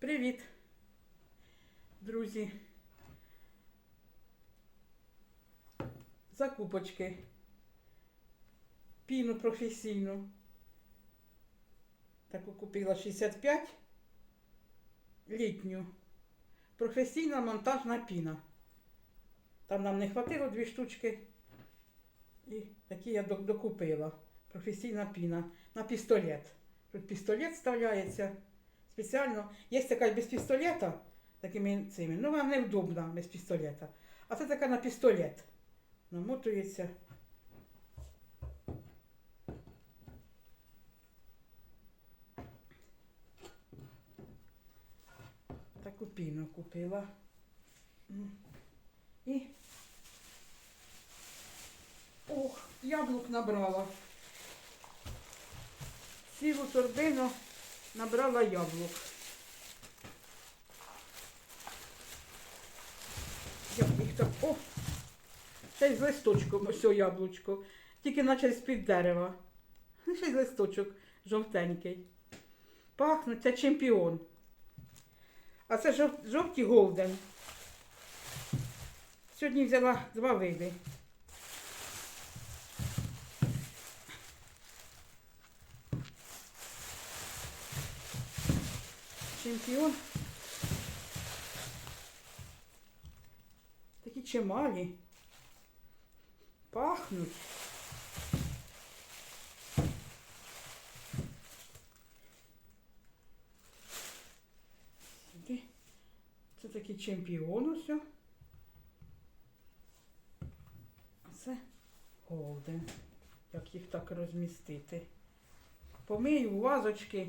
Привіт, друзі. Закупочки. Піну професійну. Таку купила 65 літню. Професійна монтажна піна. Там нам не хватило дві штучки. І такі я докупила. Професійна піна на пістолет. Тут пістолет вставляється спеціально. Є така без пістолета, такими цими. Ну, вона невдобна без пістолета. А це така на пістолет. Намотується. Таку піну купила. І. Ох, яблук набрала. Цілу торбину набрала яблук. Як їх так. О! Ще з листочком ось яблучко. Тільки наче з-під дерева. Ну, Ще й листочок жовтенький. Пахне, це чемпіон. А це жов- жовті голден. Сьогодні взяла два види. Чемпіон. Такі чималі. Пахнуть. Сюди. Це такий чемпіон ось. А це голден. Як їх так розмістити? Помию вазочки.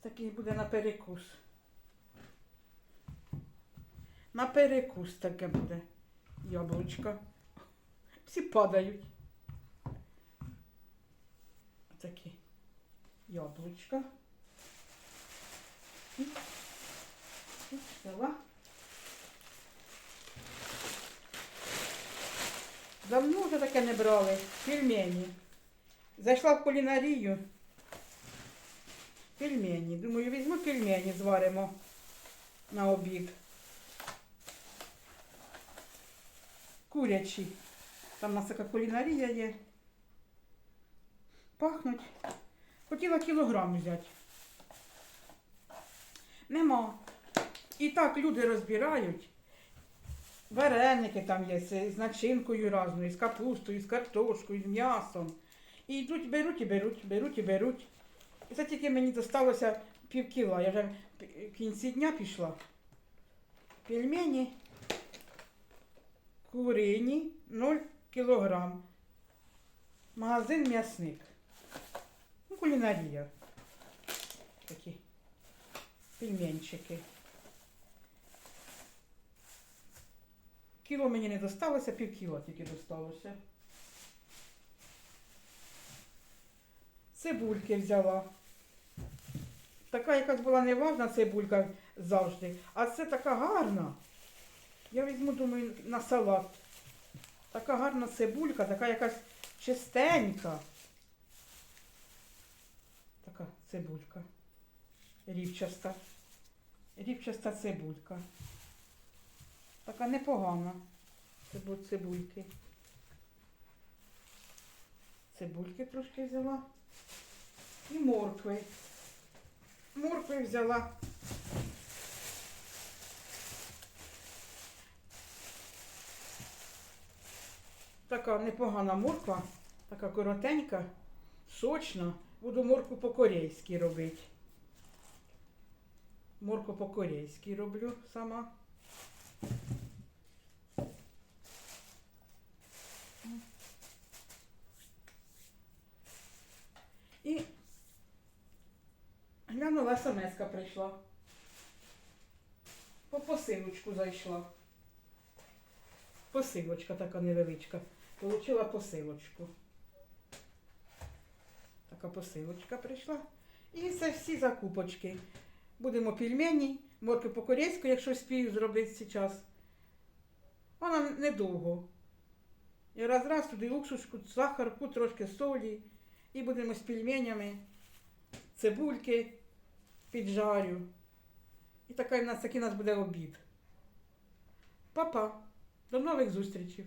Такий буде на перекус. На перекус таке буде яблучко. Всі падають. Такі яблучка. І. Давно вже таке не брали. Пельмені. Зайшла в кулінарію. Пельмені. Думаю, візьму пельмені, зваримо на обід. Курячі. Там у нас така кулінарія є. Пахнуть. Хотіла кілограм взяти. Нема. І так люди розбирають. Вареники там є з начинкою разною, з капустою, з картошкою, з м'ясом. І йдуть, беруть і беруть, беруть і беруть. І це тільки мені досталося пів кіла. Я вже в кінці дня пішла. Пельмені курині 0 кілограм. Магазин м'ясник. Ну, кулінарія. Такі пельменчики. Кіло мені не досталося, пів кіла тільки досталося. Цибульки взяла. Така якась була неважна цибулька завжди, а це така гарна. Я візьму, думаю, на салат. Така гарна цибулька, така якась чистенька. Така цибулька. Рівчаста. Рівчаста цибулька. Така непогана. Цибу- Цибульки. Цибульки трошки взяла. І моркви. Моркви взяла. Така непогана морква, така коротенька, сочна. Буду морку по-корейськи робити. Морку по-корейськи роблю сама. І глянула, смс прийшла. По посилочку зайшла. Посилочка така невеличка. Получила посилочку. Така посилочка прийшла. І це всі закупочки. Будемо пельмені, морки по-корейську, якщо спію зробити зараз. Вона недовго. І раз-раз туди уксуску, сахарку, трошки солі І будемо з пельменями, цибульки піджарю. І такий у нас, такий у нас буде обід. Па-па. до нових зустрічей.